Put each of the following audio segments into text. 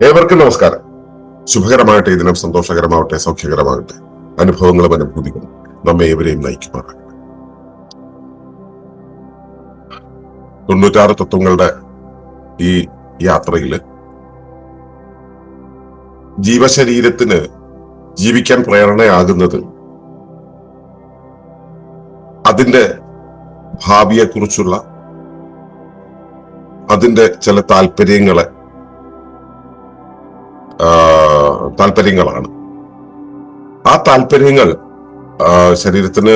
ഏവർക്കും നമസ്കാരം. ശുഭകരമാകട്ടെ ഈ ദിനം സന്തോഷകരമാവട്ടെ സൗഖ്യകരമാകട്ടെ. അനുഭവങ്ങളും അനുഭൂതികളും നമ്മെ ഏവരെയും നയിക്കുമാറാകട്ടെ. തൊണ്ണൂറ്റാറ് തത്വങ്ങളുടെ ഈ യാത്രയിൽ ജീവശരീരത്തിന് ജീവിക്കാൻ പ്രേരണയാകുന്നത് അതിന്റെ ഭാവിയെക്കുറിച്ചുള്ള അതിന്റെ ചില താല്പര്യങ്ങളെ താല്പര്യങ്ങളാണ് ആ താല്പര്യങ്ങൾ ശരീരത്തിന്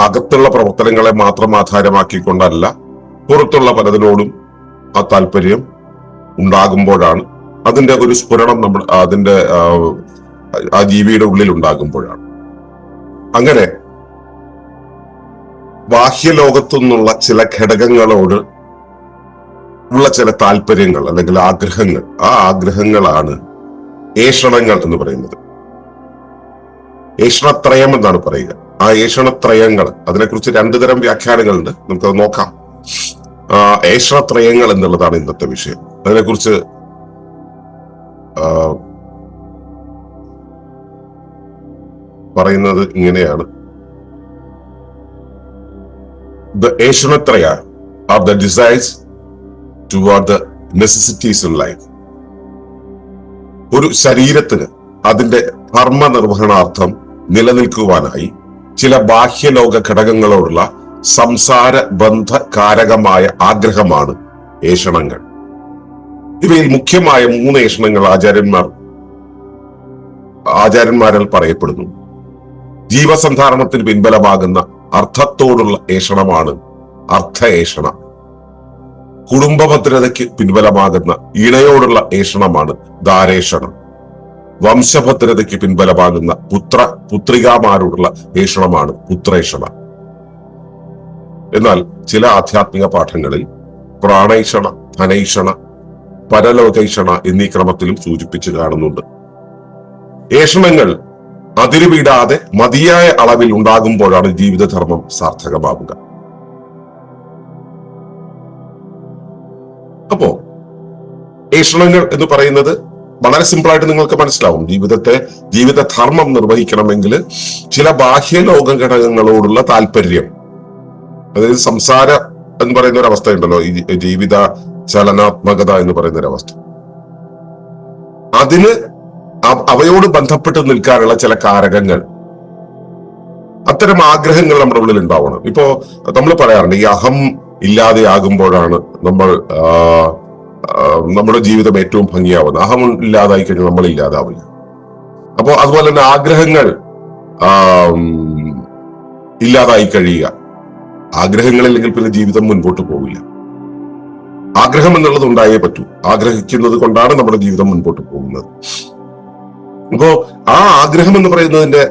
അകത്തുള്ള പ്രവർത്തനങ്ങളെ മാത്രം ആധാരമാക്കിക്കൊണ്ടല്ല പുറത്തുള്ള പലതിനോടും ആ താല്പര്യം ഉണ്ടാകുമ്പോഴാണ് അതിന്റെ ഒരു സ്ഫുരണം നമ്മൾ അതിന്റെ ആ ജീവിയുടെ ഉള്ളിൽ ഉണ്ടാകുമ്പോഴാണ്. അങ്ങനെ ബാഹ്യലോകത്തു നിന്നുള്ള ചില ഘടകങ്ങളോട് ഉള്ള ചില താല്പര്യങ്ങൾ അല്ലെങ്കിൽ ആഗ്രഹങ്ങൾ ആ ആഗ്രഹങ്ങളാണ് ഏഷണങ്ങൾ എന്ന് പറയുന്നത്. ഏഷണത്രയം എന്നാണ് പറയുക. ആ ഏഷണത്രയങ്ങൾ അതിനെക്കുറിച്ച് രണ്ടു തരം വ്യാഖ്യാനങ്ങളുണ്ട്. നമുക്കത് നോക്കാം. ഏഷണത്രയങ്ങൾ എന്നുള്ളതാണ് ഇന്നത്തെ വിഷയം. അതിനെക്കുറിച്ച് പറയുന്നത് ഇങ്ങനെയാണ്. The ഏഷണത്രയ are the desires toward the necessities in life ഒരു ശരീരത്തിന് അതിന്റെ ധർമ്മ നിർവഹണാർത്ഥം നിലനിൽക്കുവാനായി ചില ബാഹ്യലോക ഘടകങ്ങളോടുള്ള സംസാര ബന്ധ കാരകമായ ആഗ്രഹമാണ് ഏഷണങ്ങൾ. ഇവയിൽ മുഖ്യമായ മൂന്ന് ഏഷണങ്ങൾ ആചാര്യന്മാർ ആചാര്യന്മാരാൽ പറയപ്പെടുന്നു. ജീവസന്ധാരണത്തിന് പിൻബലമാകുന്ന അർത്ഥത്തോടുള്ള ഏഷണമാണ് അർത്ഥ ഏഷണം. കുടുംബഭദ്രതയ്ക്ക് പിൻബലമാകുന്ന ഇണയോടുള്ള ഏഷണമാണ് ദാരേഷണം വംശഭദ്രതയ്ക്ക് പിൻബലമാകുന്ന പുത്ര പുത്രികാമാരോടുള്ള ഏഷണമാണ് പുത്രേഷണ എന്നാൽ ചില ആധ്യാത്മിക പാഠങ്ങളിൽ പ്രാണൈഷണ ധനൈഷണ പരലോകൈഷണ എന്നീ ക്രമത്തിലും സൂചിപ്പിച്ചു കാണുന്നുണ്ട്. ഏഷണങ്ങൾ അതിരുവിടാതെ മതിയായ അളവിൽ ഉണ്ടാകുമ്പോഴാണ് ജീവിതധർമ്മം സാർത്ഥകമാവുക. അപ്പോ ഏഷണങ്ങൾ എന്ന് പറയുന്നത് വളരെ സിമ്പിളായിട്ട് നിങ്ങൾക്ക് മനസ്സിലാവും. ജീവിതത്തെ ജീവിത ധർമ്മം നിർവഹിക്കണമെങ്കിൽ ചില ബാഹ്യ ലോക ഘടകങ്ങളോടുള്ള താല്പര്യം. അതായത് സംസാര എന്ന് പറയുന്ന ഒരു അവസ്ഥ ഉണ്ടല്ലോ. ഈ ജീവിത ചലനാത്മകത എന്ന് പറയുന്ന ഒരു അവസ്ഥ അതിന് അവ- അവയോട് ബന്ധപ്പെട്ട് നിൽക്കാനുള്ള ചില കാരകങ്ങൾ. അത്തരം ആഗ്രഹങ്ങൾ നമ്മുടെ ഉള്ളിൽ ഉണ്ടാവണം. ഇപ്പോ നമ്മൾ പറയാറുണ്ട് ഈ അഹം ഇല്ലാതെയാകുമ്പോഴാണ് നമ്മൾ നമ്മുടെ ജീവിതം ഏറ്റവും ഭംഗിയാവുന്നത്. അഹം ഇല്ലാതായി കഴിഞ്ഞാൽ നമ്മൾ ഇല്ലാതാവില്ല. അപ്പോൾ അതുപോലെ തന്നെ ആഗ്രഹങ്ങൾ ഇല്ലാതായി കഴിയുക. ആഗ്രഹങ്ങളില്ലെങ്കിൽ പിന്നെ ജീവിതം മുൻപോട്ട് പോവില്ല. ആഗ്രഹം എന്നുള്ളത് ഉണ്ടായേ പറ്റൂ. ആഗ്രഹിക്കുന്നത് കൊണ്ടാണ് നമ്മുടെ ജീവിതം മുൻപോട്ട് പോകുന്നത്. അപ്പോ ആ ആഗ്രഹം എന്ന് പറയുന്നതിന്റെ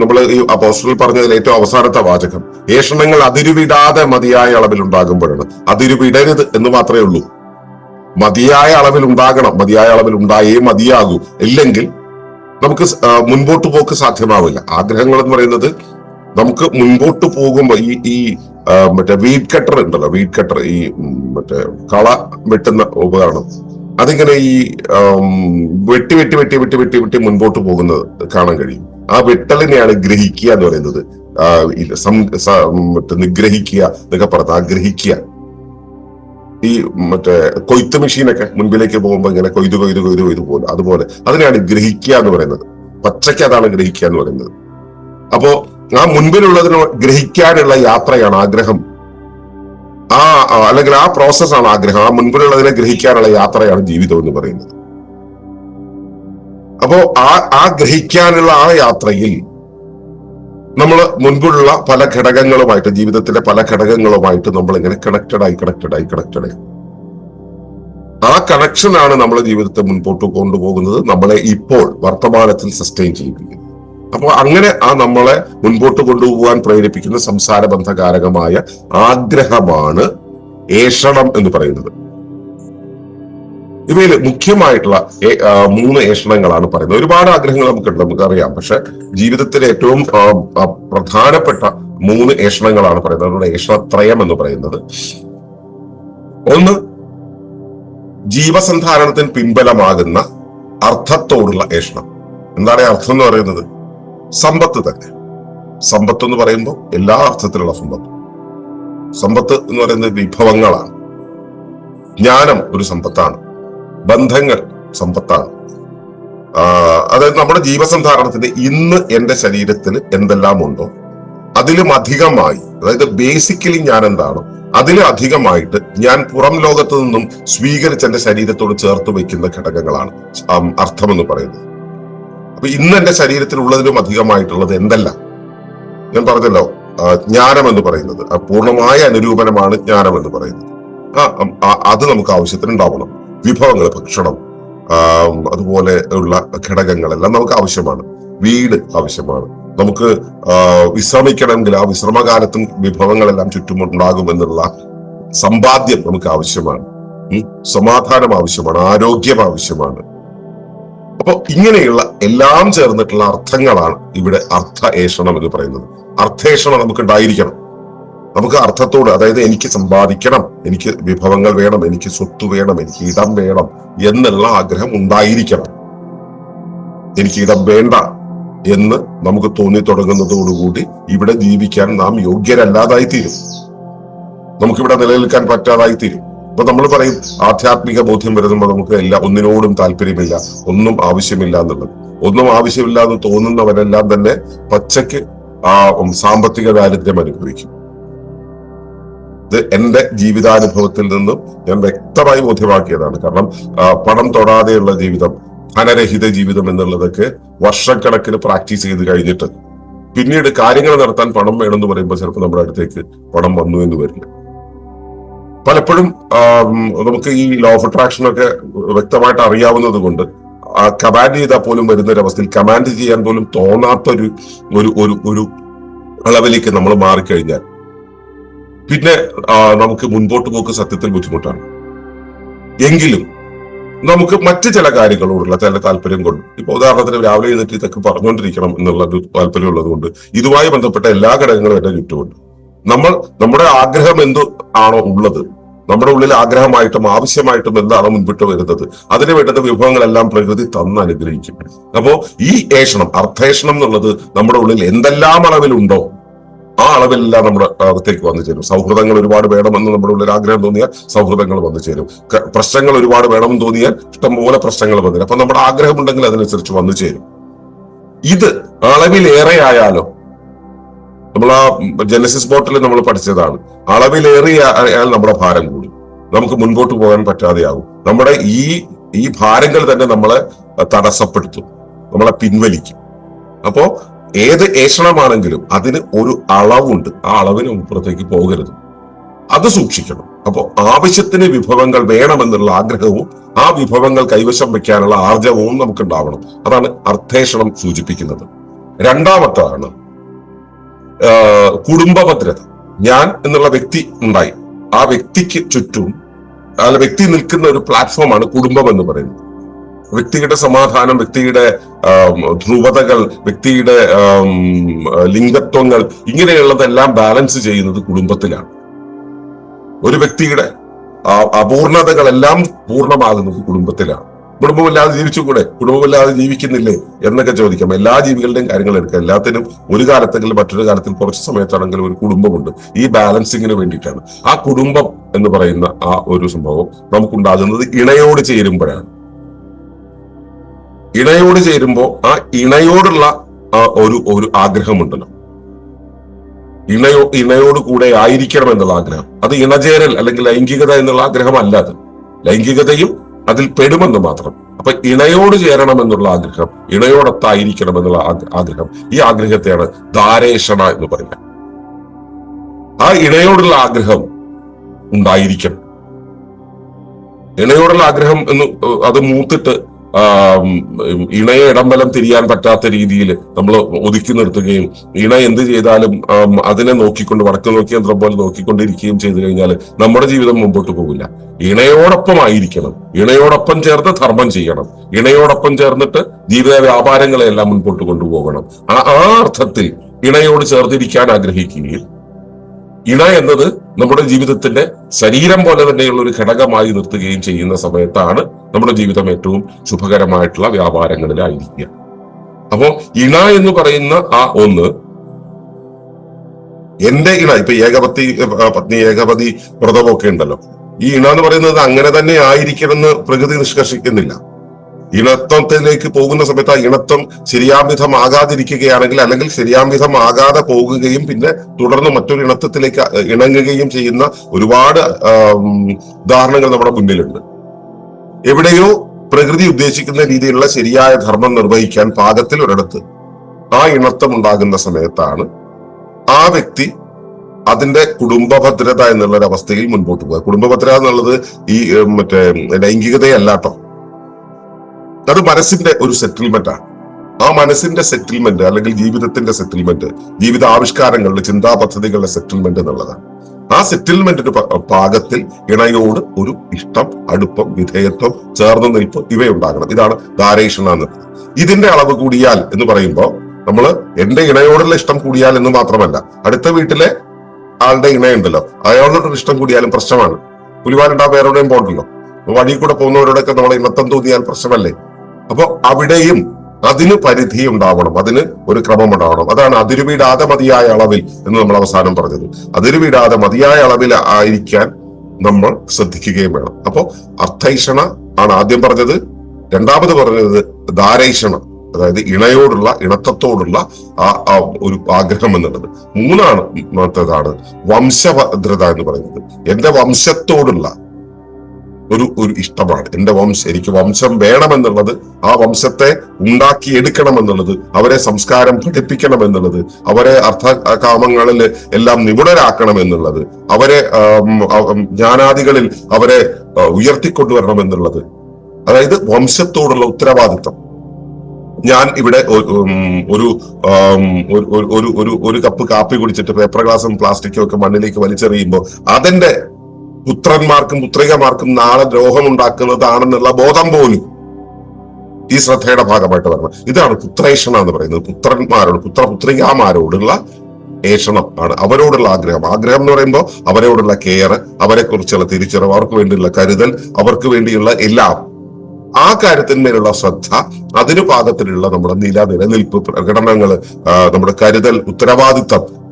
നമ്മൾ ഈ അപ്പോസ്റ്റൽ പറഞ്ഞതിൽ ഏറ്റവും അവസാനത്തെ വാചകം ഏഷണങ്ങൾ അതിരുവിടാതെ മതിയായ അളവിൽ ഉണ്ടാകുമ്പോഴാണ് അതിരുവിടരുത് എന്ന് മാത്രമേ ഉള്ളൂ. മതിയായ അളവിൽ ഉണ്ടാകണം മതിയായ അളവിൽ ഉണ്ടായേ മതിയാകൂ. ഇല്ലെങ്കിൽ നമുക്ക് മുൻപോട്ട് പോക്ക് സാധ്യമാവില്ല. ആഗ്രഹങ്ങൾ എന്ന് പറയുന്നത് നമുക്ക് മുൻപോട്ട് പോകുമ്പോൾ ഈ ഈ മറ്റേ വീഡ് കട്ടർ ഉണ്ടല്ലോ വീഡ് കട്ടർ ഈ മറ്റേ കള വെട്ടുന്ന ഉപകരണം. അതിങ്ങനെ ഈ വെട്ടി വെട്ടി വെട്ടി വെട്ടി വെട്ടി വെട്ടി മുൻപോട്ട് പോകുന്നത് കാണാൻ കഴിയും. ആ വെട്ടലിനെയാണ് ഗ്രഹിക്കുക എന്ന് പറയുന്നത്. നിഗ്രഹിക്കുക എന്നൊക്കെ പറഞ്ഞത് ആഗ്രഹിക്കുക. ഈ മറ്റേ കൊയ്ത്ത് മെഷീനൊക്കെ മുൻപിലേക്ക് പോകുമ്പോൾ ഇങ്ങനെ കൊയ്ത് കൊയ്ത് കൊയ്ത് കൊയ്ത് പോകുന്നു അതുപോലെ അതിനെയാണ് ഗ്രഹിക്കുക എന്ന് പറയുന്നത്. പച്ചയ്ക്ക് അതാണ് ഗ്രഹിക്കുക എന്ന് പറയുന്നത്. അപ്പോ ആ മുൻപിലുള്ളതിനോ ഗ്രഹിക്കാനുള്ള യാത്രയാണ് ആഗ്രഹം. ആ അല്ലെങ്കിൽ ആ പ്രോസസ്സാണ് ആഗ്രഹം. ആ മുൻപിലുള്ളതിനെ ഗ്രഹിക്കാനുള്ള യാത്രയാണ് ജീവിതം എന്ന് പറയുന്നത്. അപ്പോ ആ ആ ഗ്രഹിക്കാനുള്ള ആ യാത്രയിൽ നമ്മൾ മുൻപുള്ള പല ഘടകങ്ങളുമായിട്ട് ജീവിതത്തിലെ പല ഘടകങ്ങളുമായിട്ട് നമ്മൾ ഇങ്ങനെ കണക്റ്റഡ് ആയി കണക്റ്റഡ് ആയി കണക്റ്റഡ് ആയി ആ കണക്ഷനാണ് നമ്മുടെ ജീവിതത്തെ മുൻപോട്ട് കൊണ്ടുപോകുന്നത് നമ്മളെ ഇപ്പോൾ വർത്തമാനത്തിൽ സസ്റ്റെയിൻ ചെയ്യിപ്പിക്കുന്നത്. അപ്പോൾ അങ്ങനെ ആ നമ്മളെ മുൻപോട്ട് കൊണ്ടുപോകാൻ പ്രേരിപ്പിക്കുന്ന സംസാര ബന്ധകാരകമായ ആഗ്രഹമാണ് ഏഷണം എന്ന് പറയുന്നത്. ഇവയിൽ മുഖ്യമായിട്ടുള്ള മൂന്ന് ഏഷണങ്ങളാണ് പറയുന്നത്. ഒരുപാട് ആഗ്രഹങ്ങൾ നമുക്കുണ്ട് നമുക്കറിയാം. പക്ഷെ ജീവിതത്തിലെ ഏറ്റവും പ്രധാനപ്പെട്ട മൂന്ന് ഏഷണങ്ങളാണ് പറയുന്നത്. അതുകൊണ്ട് ഏഷണത്രയം എന്ന് പറയുന്നത്. ഒന്ന് ജീവസന്ധാരണത്തിന് പിൻബലമാകുന്ന അർത്ഥത്തോടുള്ള ഏഷണം. എന്താണ് അർത്ഥം എന്ന് പറയുന്നത്? സമ്പത്ത് തന്നെ. സമ്പത്ത് എന്ന് പറയുമ്പോൾ എല്ലാ അർത്ഥത്തിലുള്ള സമ്പത്ത്. സമ്പത്ത് എന്ന് പറയുന്നത് വിഭവങ്ങളാണ്. ജ്ഞാനം ഒരു സമ്പത്താണ്. ബന്ധങ്ങൾ സമ്പത്താണ്. അതായത് നമ്മുടെ ജീവസന്ധാരണത്തിന് ഇന്ന് എന്റെ ശരീരത്തിൽ എന്തെല്ലാം ഉണ്ടോ അതിലും അധികമായി അതായത് ബേസിക്കലി ഞാൻ എന്താണോ അതിലും അധികമായിട്ട് ഞാൻ പുറം ലോകത്ത് നിന്നും സ്വീകരിച്ച് എന്റെ ശരീരത്തോട് ചേർത്ത് വയ്ക്കുന്ന ഘടകങ്ങളാണ് അർത്ഥം എന്ന് പറയുന്നത്. അപ്പൊ ഇന്ന് എന്റെ ശരീരത്തിലുള്ളതിലും അധികമായിട്ടുള്ളത് എന്തല്ല? ഞാൻ പറഞ്ഞല്ലോ ജ്ഞാനം എന്ന് പറയുന്നത്. പൂർണമായ അനുരൂപനമാണ് ജ്ഞാനം എന്ന് പറയുന്നത്. ആ അത് നമുക്ക് ആവശ്യത്തിന് ഉണ്ടാവണം വിഭവങ്ങൾ ഭക്ഷണം അതുപോലെ ഉള്ള ഘടകങ്ങളെല്ലാം നമുക്ക് ആവശ്യമാണ്. വീട് ആവശ്യമാണ്. നമുക്ക് വിശ്രമിക്കണമെങ്കിൽ ആ വിശ്രമകാലത്തും വിഭവങ്ങളെല്ലാം ചുറ്റുമുണ്ടാകും എന്നുള്ള സമ്പാദ്യം നമുക്ക് ആവശ്യമാണ്. സമാധാനം ആവശ്യമാണ് ആരോഗ്യം ആവശ്യമാണ്. അപ്പൊ ഇങ്ങനെയുള്ള എല്ലാം ചേർന്നിട്ടുള്ള അർത്ഥങ്ങളാണ് ഇവിടെ അർത്ഥ ഏഷണം എന്ന് പറയുന്നത്. അർത്ഥേഷണം നമുക്ക് ഉണ്ടായിരിക്കണം നമുക്ക് അർത്ഥത്തോട് അതായത് എനിക്ക് സമ്പാദിക്കണം എനിക്ക് വിഭവങ്ങൾ വേണം എനിക്ക് സ്വത്ത് വേണം എനിക്ക് ഇടം വേണം എന്നുള്ള ആഗ്രഹം ഉണ്ടായിരിക്കണം. എനിക്ക് ഇടം വേണ്ട എന്ന് നമുക്ക് തോന്നി തുടങ്ങുന്നതോടുകൂടി ഇവിടെ ജീവിക്കാൻ നാം യോഗ്യരല്ലാതായി തീരും നമുക്കിവിടെ നിലനിൽക്കാൻ പറ്റാതായി തീരും അപ്പൊ നമ്മൾ പറയും ആധ്യാത്മിക ബോധ്യം വരുമ്പോൾ നമുക്ക് എല്ലാ ഒന്നിനോടും താല്പര്യമില്ല ഒന്നും ആവശ്യമില്ല എന്നുള്ളത്. ഒന്നും ആവശ്യമില്ല എന്ന് തോന്നുന്നവരെല്ലാം തന്നെ പച്ചയ്ക്ക് ആ സാമ്പത്തിക ദാരിദ്ര്യം അനുഭവിക്കും. ഇത് എന്റെ ജീവിതാനുഭവത്തിൽ നിന്നും ഞാൻ വ്യക്തമായി ബോധ്യമാക്കിയതാണ്. കാരണം പണം തൊടാതെയുള്ള ജീവിതം ധനരഹിത ജീവിതം എന്നുള്ളതൊക്കെ വർഷക്കണക്കിന് പ്രാക്ടീസ് ചെയ്ത് കഴിഞ്ഞിട്ട് പിന്നീട് കാര്യങ്ങൾ നടത്താൻ പണം വേണമെന്ന് പറയുമ്പോൾ ചിലപ്പോൾ നമ്മുടെ അടുത്തേക്ക് പണം വന്നു എന്ന് വരില്ല. പലപ്പോഴും നമുക്ക് ഈ ലോ ഓഫ് അട്രാക്ഷൻ ഒക്കെ വ്യക്തമായിട്ട് അറിയാവുന്നത് കൊണ്ട് കമാൻഡ് ചെയ്താൽ പോലും വരുന്ന ഒരു അവസ്ഥയിൽ കമാൻഡ് ചെയ്യാൻ പോലും തോന്നാത്ത ഒരു ഒരു ഒരു ഒരു അളവിലേക്ക് നമ്മൾ മാറിക്കഴിഞ്ഞാൽ പിന്നെ നമുക്ക് മുൻപോട്ട് പോക്ക് സത്യത്തിൽ ബുദ്ധിമുട്ടാണ്. എങ്കിലും നമുക്ക് മറ്റ് ചില കാര്യങ്ങളോടുള്ള ചില താല്പര്യം കൊണ്ട് ഇപ്പൊ ഉദാഹരണത്തിന് രാവിലെ എഴുന്നേറ്റ് ഇതൊക്കെ പറഞ്ഞുകൊണ്ടിരിക്കണം എന്നുള്ള ഒരു താല്പര്യം ഉള്ളത് കൊണ്ട് ഇതുമായി ബന്ധപ്പെട്ട എല്ലാ ഘടകങ്ങളും എന്റെ ചുറ്റുമുണ്ട്. നമ്മൾ നമ്മുടെ ആഗ്രഹം എന്ത് ആണോ ഉള്ളത്? നമ്മുടെ ഉള്ളിൽ ആഗ്രഹമായിട്ടും ആവശ്യമായിട്ടും എന്താണ് മുൻപിട്ട് വരുന്നത്? അതിന് വേണ്ടുന്ന വിഭവങ്ങളെല്ലാം പ്രകൃതി തന്ന് അനുഗ്രഹിക്കും. അപ്പോ ഈ ഏഷണം അർത്ഥേഷണം എന്നുള്ളത് നമ്മുടെ ഉള്ളിൽ എന്തെല്ലാം അളവിലുണ്ടോ ആ അളവിലെല്ലാം നമ്മുടെ അകത്തേക്ക് വന്നു ചേരും. സൗഹൃദങ്ങൾ ഒരുപാട് വേണമെന്ന് നമ്മുടെ ഉള്ളിൽ ആഗ്രഹം തോന്നിയാൽ സൗഹൃദങ്ങൾ വന്നു ചേരും. പ്രശ്നങ്ങൾ ഒരുപാട് വേണമെന്ന് തോന്നിയാൽ ഇഷ്ടംപോലെ പ്രശ്നങ്ങൾ വന്നു അപ്പൊ നമ്മുടെ ആഗ്രഹമുണ്ടെങ്കിൽ അതിനനുസരിച്ച് വന്നു ചേരും. ഇത് അളവിലേറെ ആയാലോ നമ്മൾ ആ ജനസിസ് ബോട്ടിൽ നമ്മൾ പഠിച്ചതാണ്. അളവിലേറെ അയാൾ നമ്മുടെ ഭാരം കൂടും. നമുക്ക് മുൻപോട്ട് പോകാൻ പറ്റാതെയാകും. നമ്മുടെ ഈ ഈ ഭാരങ്ങൾ തന്നെ നമ്മളെ തടസ്സപ്പെടുത്തും. നമ്മളെ പിൻവലിക്കും. അപ്പോ ഏത് ഏഷണമാണെങ്കിലും അതിന് ഒരു അളവുണ്ട്. ആ അളവിന് അപ്പുറത്തേക്ക് പോകരുത്. അത് സൂക്ഷിക്കണം. അപ്പോൾ ആവശ്യത്തിന് വിഭവങ്ങൾ വേണമെന്നുള്ള ആഗ്രഹവും ആ വിഭവങ്ങൾ കൈവശം വെക്കാനുള്ള ആർജവവും നമുക്ക് ഉണ്ടാവണം അതാണ് അർത്ഥേഷണം സൂചിപ്പിക്കുന്നത്. രണ്ടാമത്താണ് ആഹ് കുടുംബ ഭദ്രത ഞാൻ എന്നുള്ള വ്യക്തി ഉണ്ടായി. ആ വ്യക്തിക്ക് ചുറ്റും അല്ല വ്യക്തി നിൽക്കുന്ന ഒരു പ്ലാറ്റ്ഫോമാണ് കുടുംബം എന്ന് പറയുന്നത്. വ്യക്തിയുടെ സമാധാനം വ്യക്തിയുടെ ധ്രുവതകൾ വ്യക്തിയുടെ ലിംഗത്വങ്ങൾ ഇങ്ങനെയുള്ളതെല്ലാം ബാലൻസ് ചെയ്യുന്നത് കുടുംബത്തിലാണ്. ഒരു വ്യക്തിയുടെ ആ, അപൂർണതകളെല്ലാം പൂർണമാകുന്നത് കുടുംബത്തിലാണ്. കുടുംബമില്ലാതെ ജീവിച്ചുകൂടെ? കുടുംബമില്ലാതെ ജീവിക്കുന്നില്ലേ? എന്നൊക്കെ ചോദിക്കാം. എല്ലാ ജീവികളുടെയും കാര്യങ്ങൾ എടുക്കാം. എല്ലാത്തിനും ഒരു കാലത്തെങ്കിലും മറ്റൊരു കാലത്തിൽ കുറച്ച് സമയത്താണെങ്കിലും ഒരു കുടുംബമുണ്ട്. ഈ ബാലൻസിങ്ങിന് വേണ്ടിയിട്ടാണ്. ആ കുടുംബം എന്ന് പറയുന്ന ആ ഒരു സംഭവം നമുക്കുണ്ടാകുന്നത് ഇണയോട് ചേരുമ്പോഴാണ്. ഇണയോട് ചേരുമ്പോൾ ആ ഇണയോടുള്ള ഒരു ഒരു ആഗ്രഹമുണ്ടല്ലോ. ഇണയോ ഇണയോട് കൂടെ ആയിരിക്കണം എന്നുള്ള ആഗ്രഹം. അത് ഇണചേരൽ അല്ലെങ്കിൽ ലൈംഗികത എന്നുള്ള ആഗ്രഹമല്ല അത്. ലൈംഗികതയും അതിൽ പെടുമെന്ന് മാത്രം. അപ്പൊ ഇണയോട് ചേരണം എന്നുള്ള ആഗ്രഹം ഇണയോടൊത്തായിരിക്കണം എന്നുള്ള ആഗ്രഹം ഈ ആഗ്രഹത്തെയാണ് ധാരേഷണ എന്ന് പറയുന്നത്. ആ ഇണയോടുള്ള ആഗ്രഹം ഉണ്ടായിരിക്കണം. ഇണയോടുള്ള ആഗ്രഹം എന്ന് അത് മൂത്തിട്ട് ഇണയെ ഇടംബലം തിരിയാൻ പറ്റാത്ത രീതിയിൽ നമ്മൾ ഒതുക്കി നിർത്തുകയും ഇണ എന്ത് ചെയ്താലും അതിനെ നോക്കിക്കൊണ്ട് വടക്ക് നോക്കി യന്ത്രം പോലെ നോക്കിക്കൊണ്ടിരിക്കുകയും ചെയ്തു കഴിഞ്ഞാൽ നമ്മുടെ ജീവിതം മുമ്പോട്ട് പോകില്ല ഇണയോടൊപ്പം ആയിരിക്കണം ഇണയോടൊപ്പം ചേർന്ന് ധർമ്മം ചെയ്യണം. ഇണയോടൊപ്പം ചേർന്നിട്ട് ജീവിത വ്യാപാരങ്ങളെല്ലാം മുൻപോട്ട് കൊണ്ടുപോകണം. ആ അർത്ഥത്തിൽ ഇണയോട് ചേർത്തിരിക്കാൻ ആഗ്രഹിക്കുകയും ഇണ എന്നത് നമ്മുടെ ജീവിതത്തിന്റെ ശരീരം പോലെ തന്നെയുള്ള ഒരു ഘടകമായി നിർത്തുകയും ചെയ്യുന്ന സമയത്താണ് നമ്മുടെ ജീവിതം ഏറ്റവും ശുഭകരമായിട്ടുള്ള വ്യാപാരങ്ങളിലായിരിക്കുക. അപ്പോ ഇണ എന്ന് പറയുന്ന ആ ഒന്ന് എന്റെ ഇണ ഇപ്പൊ ഏകപതി പത്നി ഏകപതി വ്രതമൊക്കെ ഉണ്ടല്ലോ. ഈ ഇണ എന്ന് പറയുന്നത് അങ്ങനെ തന്നെ ആയിരിക്കണമെന്ന് പ്രകൃതി നിഷ്കർഷിക്കുന്നില്ല. ഇണത്വത്തിലേക്ക് പോകുന്ന സമയത്ത് ആ ഇണത്വം ശരിയാംവിധമാകാതിരിക്കുകയാണെങ്കിൽ അല്ലെങ്കിൽ ശരിയാംവിധമാകാതെ പോകുകയും പിന്നെ തുടർന്ന് മറ്റൊരു ഇണത്വത്തിലേക്ക് ഇണങ്ങുകയും ചെയ്യുന്ന ഒരുപാട് ഉദാഹരണങ്ങൾ നമ്മുടെ മുന്നിലുണ്ട്. എവിടെയോ പ്രകൃതി ഉദ്ദേശിക്കുന്ന രീതിയിലുള്ള ശരിയായ ധർമ്മം നിർവഹിക്കാൻ പാകത്തിൽ ഒരിടത്ത് ആ ഇണത്വം ഉണ്ടാകുന്ന സമയത്താണ് ആ വ്യക്തി അതിന്റെ കുടുംബഭദ്രത എന്നുള്ള ഒരു അവസ്ഥയിൽ മുൻപോട്ട് പോകുക കുടുംബഭദ്രത എന്നുള്ളത് ഈ മറ്റേ ലൈംഗികതയല്ല കേട്ടോ. അത് മനസ്സിന്റെ ഒരു സെറ്റിൽമെന്റ് ആണ് ആ മനസ്സിന്റെ സെറ്റിൽമെന്റ് അല്ലെങ്കിൽ ജീവിതത്തിന്റെ സെറ്റിൽമെന്റ് ജീവിത ആവിഷ്കാരങ്ങളുടെ ചിന്താ പദ്ധതികളുടെ സെറ്റിൽമെന്റ് എന്നുള്ളതാണ്. ആ സെറ്റിൽമെന്റിന്റെ പാകത്തിൽ ഇണയോട് ഒരു ഇഷ്ടം അടുപ്പം വിധേയത്വം ചേർന്ന് നിൽപ്പ് ഇവയുണ്ടാകണം. ഇതാണ് ധാരേഷണ ഇതിന്റെ അളവ് കൂടിയാൽ എന്ന് പറയുമ്പോൾ നമ്മൾ എന്റെ ഇണയോടുള്ള ഇഷ്ടം കൂടിയാൽ എന്ന് മാത്രമല്ല അടുത്ത വീട്ടിലെ ആളുടെ ഇണയുണ്ടല്ലോ അയാളോടൊരു ഇഷ്ടം കൂടിയാലും പ്രശ്നമാണ്. പുലിവാലുണ്ടാ പേരോടെയും പോകണ്ടല്ലോ വഴി കൂടെ പോകുന്നവരോടൊക്കെ നമ്മളെ ഇണത്തം തോന്നിയാൽ പ്രശ്നമല്ലേ? അപ്പൊ അവിടെയും അതിന് പരിധി ഉണ്ടാവണം. അതിന് ഒരു ക്രമം ഉണ്ടാവണം. അതാണ് അതിരുവിടാതെ മതിയായ അളവിൽ എന്ന് നമ്മൾ അവസാനം പറഞ്ഞത്. അതിരുവിടാതെ മതിയായ അളവിൽ ആയിരിക്കാൻ നമ്മൾ ശ്രദ്ധിക്കുകയും വേണം. അപ്പോൾ അർത്ഥൈഷണ ആണ് ആദ്യം പറഞ്ഞത്. രണ്ടാമത് പറഞ്ഞത് ധാരൈഷണ അതായത് ഇണയോടുള്ള ഇണത്തത്തോടുള്ള ആ ഒരു ആഗ്രഹം എന്നുള്ളത്. മൂന്നാണ് മറ്റേതാണ് വംശഭദ്രത എന്ന് പറയുന്നത്. എന്റെ വംശത്തോടുള്ള ഒരു ഒരു ഇഷ്ടമാണ്. എന്റെ വംശം എനിക്ക് വംശം വേണമെന്നുള്ളത് ആ വംശത്തെ ഉണ്ടാക്കിയെടുക്കണം എന്നുള്ളത് അവരെ സംസ്കാരം പഠിപ്പിക്കണം എന്നുള്ളത് അവരെ അർത്ഥ കാമങ്ങളിൽ എല്ലാം നിപുണരാക്കണം എന്നുള്ളത് അവരെ ജ്ഞാനാദികളിൽ അവരെ ആ, ഉയർത്തിക്കൊണ്ടുവരണം എന്നുള്ളത് അതായത് വംശത്തോടുള്ള ഉത്തരവാദിത്വം. ഞാൻ ഇവിടെ ഒരു- ഒരു ഒരു ഒരു കപ്പ് കാപ്പി കുടിച്ചിട്ട് പേപ്പർ ഗ്ലാസും പ്ലാസ്റ്റിക്കും ഒക്കെ മണ്ണിലേക്ക് വലിച്ചെറിയുമ്പോൾ അതിന്റെ പുത്രന്മാർക്കും പുത്രികമാർക്കും നാളെ ദ്രോഹം ഉണ്ടാക്കുന്നതാണെന്നുള്ള ബോധം പോലും ഈ ശ്രദ്ധയുടെ ഭാഗമായിട്ട് വരണം. ഇതാണ് പുത്രേഷണ എന്ന് പറയുന്നത്. പുത്രന്മാരോട് പുത്രപുത്രികമാരോടുള്ള ഏഷണം ആണ്. അവരോടുള്ള ആഗ്രഹം. ആഗ്രഹം എന്ന് പറയുമ്പോൾ അവരോടുള്ള കെയർ അവരെ കുറിച്ചുള്ള തിരിച്ചറിവ് അവർക്ക് വേണ്ടിയുള്ള കരുതൽ അവർക്ക് വേണ്ടിയുള്ള എല്ലാം. ആ കാര്യത്തിന്മേലുള്ള ശ്രദ്ധ അതിന് പാകത്തിലുള്ള നമ്മുടെ നില നിലനിൽപ്പ് പ്രകടനങ്ങൾ നമ്മുടെ കരുതൽ ഉത്തരവാദിത്തം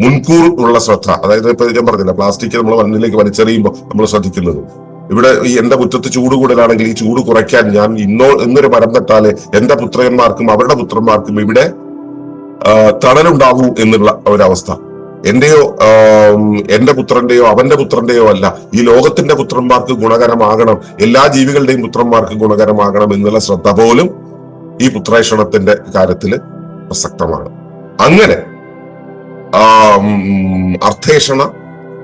മുൻകൂർ ഉള്ള ശ്രദ്ധ. അതായത് ഇപ്പൊ ഞാൻ പറഞ്ഞില്ല പ്ലാസ്റ്റിക് നമ്മൾ മണ്ണിലേക്ക് വലിച്ചെറിയുമ്പോൾ നമ്മൾ ശ്രദ്ധിക്കുന്നത്. ഇവിടെ ഈ എന്റെ മുറ്റത്ത് ചൂട് കൂടുതലാണെങ്കിൽ ഈ ചൂട് കുറയ്ക്കാൻ ഞാൻ ഇന്നോ ഇന്നൊരു മരം നട്ടാൽ എന്റെ പുത്രന്മാർക്കും അവരുടെ പുത്രന്മാർക്കും ഇവിടെ തണലുണ്ടാകൂ എന്നുള്ള ഒരവസ്ഥ. എന്റെയോ എന്റെ പുത്രന്റെയോ അവന്റെ പുത്രന്റെയോ അല്ല ഈ ലോകത്തിന്റെ പുത്രന്മാർക്ക് ഗുണകരമാകണം എല്ലാ ജീവികളുടെയും പുത്രന്മാർക്ക് ഗുണകരമാകണം എന്നുള്ള ശ്രദ്ധ പോലും ഈ പുത്രേഷണത്തിന്റെ കാര്യത്തിൽ പ്രസക്തമാണ്. അങ്ങനെ അർത്ഥേഷണ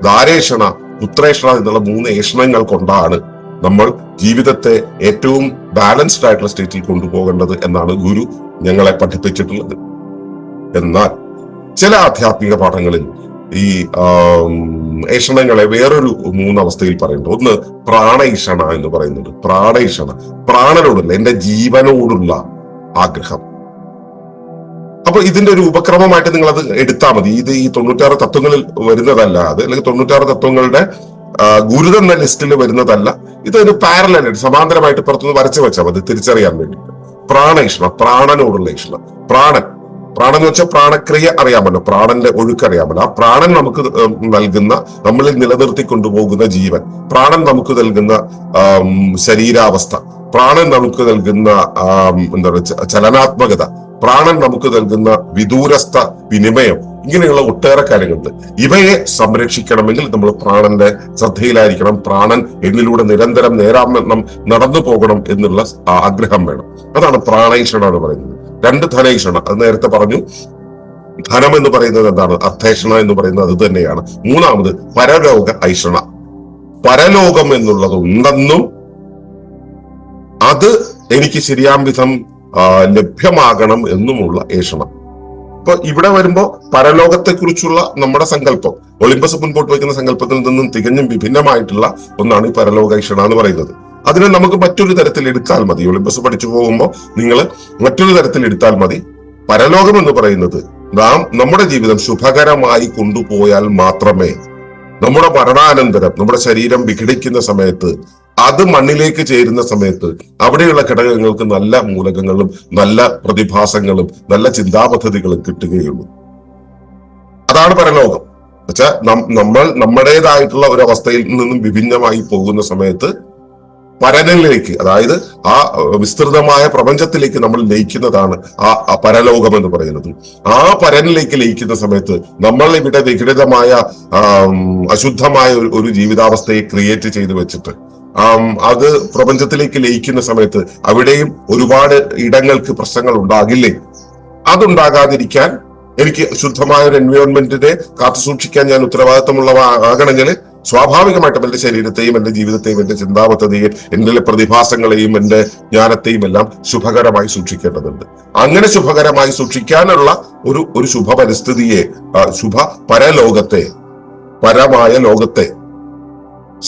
ധാരേഷണ പുത്രേഷണ എന്നുള്ള മൂന്ന് ഏഷണങ്ങൾ കൊണ്ടാണ് നമ്മൾ ജീവിതത്തെ ഏറ്റവും ബാലൻസ്ഡ് ആയിട്ടുള്ള സ്റ്റേറ്റിൽ കൊണ്ടുപോകേണ്ടത് എന്നാണ് ഗുരു ഞങ്ങളെ പഠിപ്പിച്ചിട്ടുള്ളത്. എന്നാൽ ചില ആധ്യാത്മിക പാഠങ്ങളിൽ ഈ ഏഷണങ്ങളെ വേറൊരു മൂന്നവസ്ഥയിൽ പറയുന്നുണ്ട്. ഒന്ന് പ്രാണൈഷണ എന്ന് പറയുന്നുണ്ട്. പ്രാണൈഷണ. പ്രാണനോടുള്ള എന്റെ ജീവനോടുള്ള ആഗ്രഹം. അപ്പൊ ഇതിന്റെ ഒരു ഉപക്രമമായിട്ട് നിങ്ങൾ അത് എടുത്താൽ മതി. ഇത് ഈ തൊണ്ണൂറ്റാറ് തത്വങ്ങളിൽ വരുന്നതല്ല അത്. അല്ലെങ്കിൽ തൊണ്ണൂറ്റാറ് തത്വങ്ങളുടെ ഗുരുത എന്ന ലിസ്റ്റിൽ വരുന്നതല്ല. ഇതൊരു പാരലായിട്ട് സമാന്തരമായിട്ട് പുറത്തുനിന്ന് വരച്ചു വെച്ചാൽ മതി തിരിച്ചറിയാൻ വേണ്ടി പ്രാണേഷണ പ്രാണനോടുള്ള ഇഷ്ടം പ്രാണൻ. പ്രാണൻ എന്ന് വെച്ചാൽ പ്രാണക്രിയ അറിയാമല്ലോ. പ്രാണന്റെ ഒഴുക്ക് അറിയാമല്ലോ. ആ പ്രാണൻ നമുക്ക് നൽകുന്ന നമ്മളിൽ നിലനിർത്തി കൊണ്ടുപോകുന്ന ജീവൻ. പ്രാണൻ നമുക്ക് നൽകുന്ന ശരീരാവസ്ഥ. പ്രാണൻ നമുക്ക് നൽകുന്ന എന്താ പറയുക ചലനാത്മകത. പ്രാണൻ നമുക്ക് നൽകുന്ന വിദൂരസ്ഥ വിനിമയം ഇങ്ങനെയുള്ള ഒട്ടേറെ കാര്യങ്ങളുണ്ട്. ഇവയെ സംരക്ഷിക്കണമെങ്കിൽ നമ്മൾ പ്രാണന്റെ ശ്രദ്ധയിലായിരിക്കണം. പ്രാണൻ എന്നിലൂടെ നിരന്തരം നേരാമെണ്ണം നടന്നു പോകണം എന്നുള്ള ആഗ്രഹം വേണം. അതാണ് പ്രാണൈഷണ എന്ന് പറയുന്നത്. രണ്ട് ധനൈഷണ. അത് നേരത്തെ പറഞ്ഞു. ധനം എന്ന് പറയുന്നത് എന്താണ്? അർത്ഥേഷണ എന്ന് പറയുന്നത് അത് തന്നെയാണ്. മൂന്നാമത് പരലോക ഐഷണ. പരലോകം എന്നുള്ളത് ഉണ്ടെന്നും അത് എനിക്ക് ശരിയാം വിധം ലഭ്യമാകണം എന്നുമുള്ള ഏഷണം. ഇപ്പൊ ഇവിടെ വരുമ്പോൾ പരലോകത്തെക്കുറിച്ചുള്ള നമ്മുടെ സങ്കല്പം ഒളിമ്പസ് മുൻപോട്ട് വയ്ക്കുന്ന സങ്കല്പത്തിൽ നിന്നും തികഞ്ഞും വിഭിന്നമായിട്ടുള്ള ഒന്നാണ് ഈ പരലോകൈഷണ എന്ന് പറയുന്നത്. അതിനെ നമുക്ക് മറ്റൊരു തരത്തിൽ എടുത്താൽ മതി. ഒളിമ്പസ് പഠിച്ചു പോകുമ്പോൾ നിങ്ങൾ മറ്റൊരു തരത്തിൽ എടുത്താൽ മതി. പരലോകം എന്ന് പറയുന്നത് നാം നമ്മുടെ ജീവിതം ശുഭകരമായി കൊണ്ടുപോയാൽ മാത്രമേ നമ്മുടെ മരണാനന്തരം നമ്മുടെ ശരീരം വിഘടിക്കുന്ന സമയത്ത് അത് മണ്ണിലേക്ക് ചേരുന്ന സമയത്ത് അവിടെയുള്ള ഘടകങ്ങൾക്ക് നല്ല മൂലകങ്ങളും നല്ല പ്രതിഭാസങ്ങളും നല്ല ചിന്താപദ്ധതികളും കിട്ടുകയുള്ളൂ. അതാണ് പരലോകം. വെച്ചാൽ നമ്മൾ നമ്മുടേതായിട്ടുള്ള ഒരു അവസ്ഥയിൽ നിന്നും വിഭിന്നമായി പോകുന്ന സമയത്ത് പരനിലേക്ക് അതായത് ആ വിസ്തൃതമായ പ്രപഞ്ചത്തിലേക്ക് നമ്മൾ ലയിക്കുന്നതാണ് ആ പരലോകം എന്ന് പറയുന്നത്. ആ പരനിലേക്ക് ലയിക്കുന്ന സമയത്ത് നമ്മൾ ഇവിടെ വിഘടിതമായ അശുദ്ധമായ ഒരു- ജീവിതാവസ്ഥയെ ക്രിയേറ്റ് ചെയ്തു വെച്ചിട്ട് അത് പ്രപഞ്ചത്തിലേക്ക് ലയിക്കുന്ന സമയത്ത് അവിടെയും ഒരുപാട് ഇടങ്ങൾക്ക് പ്രശ്നങ്ങൾ ഉണ്ടാകില്ലേ? അതുണ്ടാകാതിരിക്കാൻ എനിക്ക് ശുദ്ധമായ ഒരു എൻവയോൺമെന്റിനെ കാത്തു സൂക്ഷിക്കാൻ ഞാൻ ഉത്തരവാദിത്തമുള്ള ആകണമെങ്കിൽ സ്വാഭാവികമായിട്ടും എന്റെ ശരീരത്തെയും എന്റെ ജീവിതത്തെയും എന്റെ ചിന്താപദ്ധതിയെയും എന്റെ പ്രതിഭാസങ്ങളെയും എന്റെ ജ്ഞാനത്തെയും എല്ലാം ശുഭകരമായി സൂക്ഷിക്കേണ്ടതുണ്ട്. അങ്ങനെ ശുഭകരമായി സൂക്ഷിക്കാനുള്ള ഒരു ഒരു ശുഭ പരിസ്ഥിതിയെ ശുഭ പരലോകത്തെ പരമായ ലോകത്തെ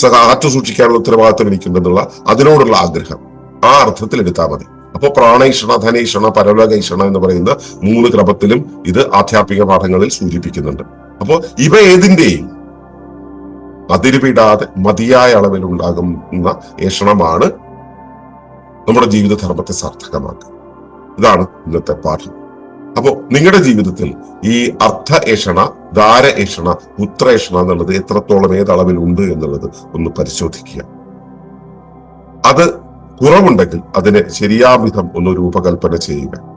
കാത്തു സൂക്ഷിക്കാനുള്ള ഉത്തരവാദിത്വം എനിക്കുണ്ടെന്നുള്ള അതിനോടുള്ള ആഗ്രഹം. ആ അർത്ഥത്തിൽ എടുത്താൽ മതി. അപ്പൊ പ്രാണൈഷണ ധനൈഷണ പരലോകൈഷണ എന്ന് പറയുന്ന മൂന്ന് ക്രമത്തിലും ഇത് ആധ്യാത്മിക പാഠങ്ങളിൽ സൂചിപ്പിക്കുന്നുണ്ട്. അപ്പോൾ ഇവ ഏതിന്റെയും അതിരുവിടാതെ മതിയായ അളവിൽ ഉണ്ടാകുന്ന ഏഷണമാണ് നമ്മുടെ ജീവിത ധർമ്മത്തെ സാർത്ഥകമാക്കുക. ഇതാണ് ഇന്നത്തെ പാഠം. അപ്പോ നിങ്ങളുടെ ജീവിതത്തിൽ ഈ അർത്ഥ ഏഷണ ധാര ഏഷണ പുത്രേഷണ എന്നുള്ളത് എത്രത്തോളം ഏതളവിൽ ഉണ്ട് എന്നുള്ളത് ഒന്ന് പരിശോധിക്കുക. അത് കുറവുണ്ടെങ്കിൽ അതിനെ ശരിയാവിധം ഒന്ന് രൂപകൽപ്പന ചെയ്യുക.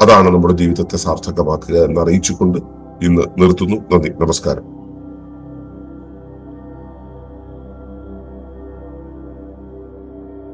അതാണ് നമ്മുടെ ജീവിതത്തെ സാർത്ഥകമാക്കുക എന്ന് അറിയിച്ചുകൊണ്ട് ഇന്ന് നിർത്തുന്നു. നന്ദി. നമസ്കാരം.